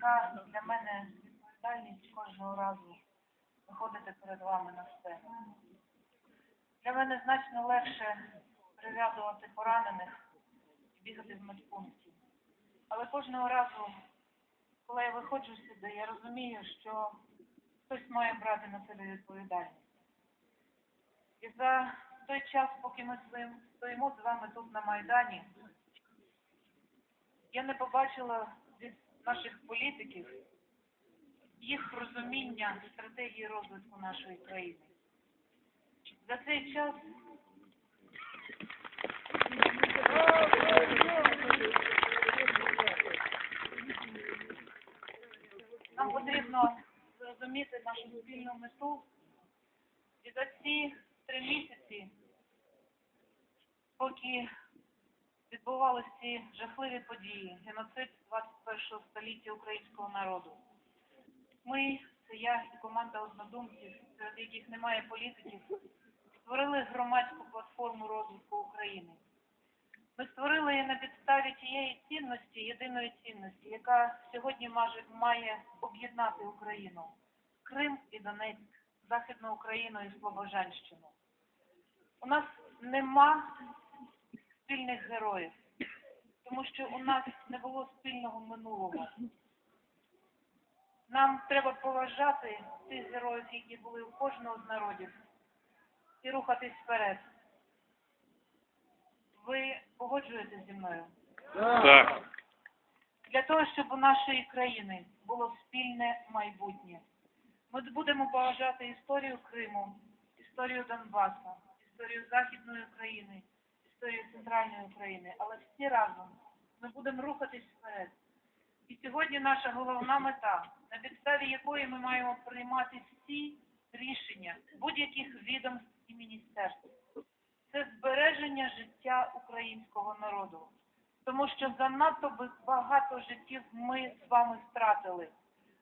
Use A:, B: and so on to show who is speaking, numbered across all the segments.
A: яка для мене відповідальність кожного разу виходити перед вами на сцену. Для мене значно легше прив'язувати поранених і бігати в медпункті. Але кожного разу, коли я виходжу сюди, я розумію, що хтось має брати на себе відповідальність. І за той час, поки ми стоїм- стоїмо з вами тут на Майдані, я не побачила наших політиків їх розуміння стратегії розвитку нашої країни. За цей час нам потрібно зрозуміти нашу спільну мету і за ці три місяці, поки відбувалися ці жахливі події, геноцид 21 століття українського народу. Ми, це я і команда однодумців, серед яких немає політиків, створили громадську платформу розвитку України. Ми створили її на підставі тієї цінності, єдиної цінності, яка сьогодні має об'єднати Україну. Крим і Донецьк, Західну Україну і Слобожанщину. У нас нема спільних героїв, тому що у нас не було спільного минулого. Нам треба поважати тих героїв, які були у кожного з народів, і рухатись вперед. Ви погоджуєтесь зі мною?
B: Так.
A: Для того, щоб у нашої країни було спільне майбутнє. Ми будемо поважати історію Криму, історію Донбасу, історію Західної України, історію Центральної України, але всі разом ми будемо рухатись вперед. І сьогодні наша головна мета, на підставі якої ми маємо приймати всі рішення будь-яких відомств і міністерств, це збереження життя українського народу. Тому що занадто багато життів ми з вами втратили.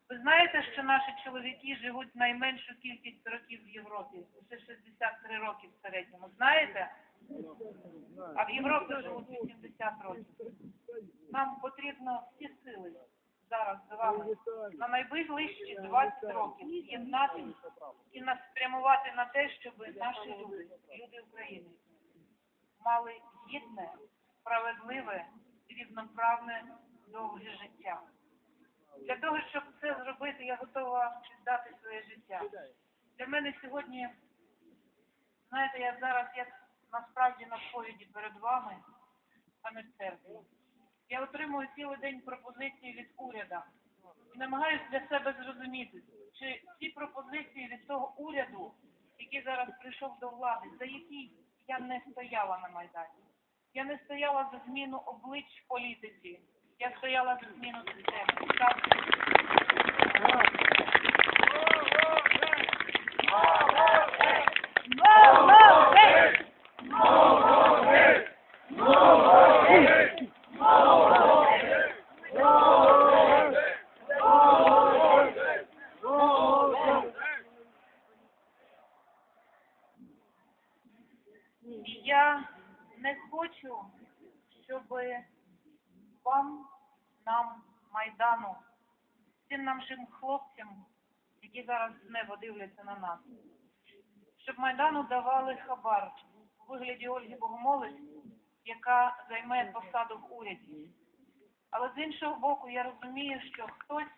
A: Ви знаєте, що наші чоловіки живуть найменшу кількість років в Європі, це 63 роки в середньому. Знаєте? А в Європі живуть 80 років. Нам потрібно всі сили зараз з вами на найближчі 20 років з'єднатися і нас спрямувати на те, щоб наші люди, люди України, мали гідне, справедливе рівноправне довге життя. Для того, щоб це зробити, я готова віддати своє життя. Для мене сьогодні, знаєте, я зараз як насправді на сповіді перед вами, а не в церкві. Я отримую цілий день пропозиції від уряду і намагаюся для себе зрозуміти, чи ці пропозиції від того уряду, який зараз прийшов до влади, за які я не стояла на Майдані. Я не стояла за зміну облич політиці, я стояла за зміну системи. Так, вам, нам, Майдану, всім нашим хлопцям, які зараз з неба дивляться на нас, щоб Майдану давали хабар у вигляді Ольги Богомолець, яка займе посаду в уряді. Але з іншого боку, я розумію, що хтось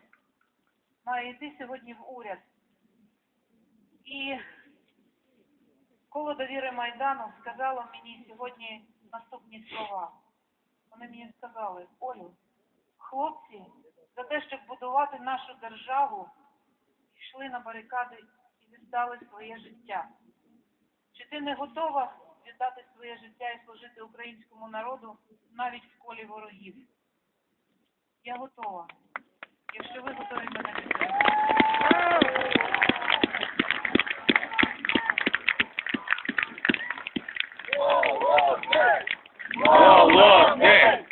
A: має йти сьогодні в уряд. І коло довіри Майдану сказало мені сьогодні наступні слова. Вони мені сказали, Олю, хлопці за те, щоб будувати нашу державу, йшли на барикади і віддали своє життя. Чи ти не готова віддати своє життя і служити українському народу навіть в колі ворогів? Я готова. Якщо ви готові мене підтримати.
B: Молодець!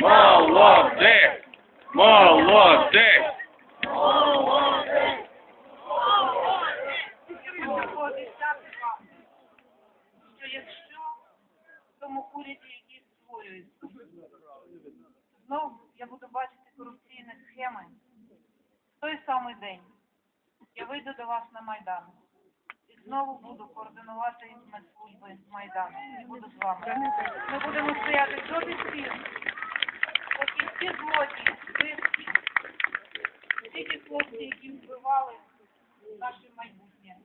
B: Молодець! Молодець!
A: Хочу пообіцяти вам, що якщо в тому уряді, який створюється, знов я буду бачити корупційні схеми, в самий день я вийду до вас на Майдан і знову буду координувати медслужби Майдану і буду з вами. Ми будемо стояти до пір, поки всі злодії, вбивці, всі ті хлопці, які вбивали наше майбутнє.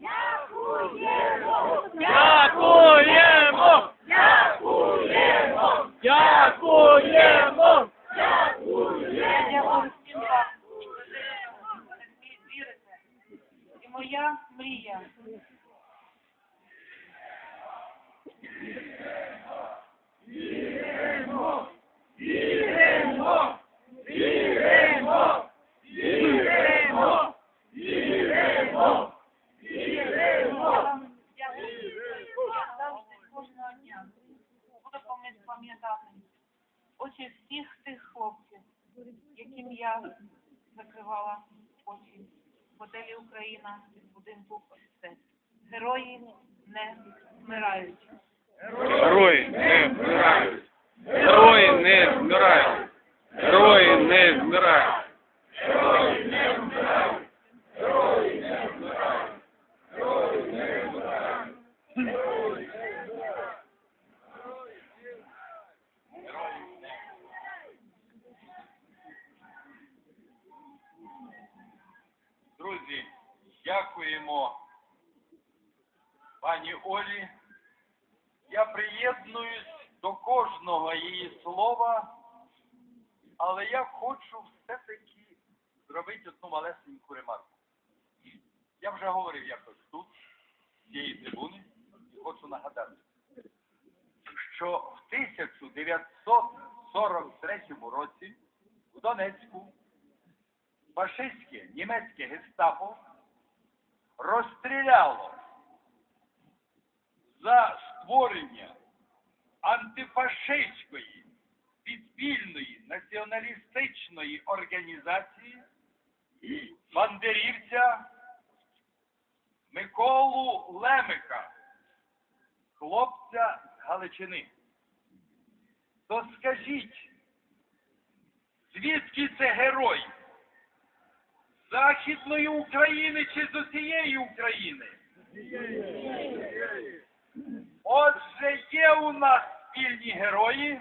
B: Дякуємо! Дякуємо! Дякуємо!
A: Дякуємо! вірите. І моя мрія
B: Віримо! Віримо! Віримо! Віримо! Віримо!
A: вам дякую. Я завжди кожного дня буду пам'ят- пам'ятати очі всіх тих хлопців, яким я закривала очі готелі Україна від будинку «Ось Герої не вмирають.
B: Герої не вмирають. Герої не вмирають. Герої не вмирають. Герої не вмирають. Герої не вмирають. Герої не вмирають.
C: Друзі, дякуємо пані Олі. Я приєднуюсь до кожного її слова, але я хочу все-таки зробити одну малесеньку ремарку. Я вже говорив якось тут, з цієї трибуни, і хочу нагадати, що в 1943 році в Донецьку фашистське німецьке гестапо розстріляло за створення антифашистської підпільної націоналістичної організації бандерівця Миколу Лемика, хлопця з Галичини. То скажіть, звідки це герой? Західної України чи з усієї України? Отже, є у нас спільні герої.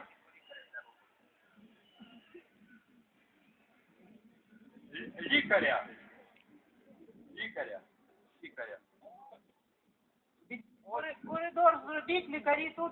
C: Лікаря. Лікаря. Лікаря.
A: Коридор зробіть, лікарі тут.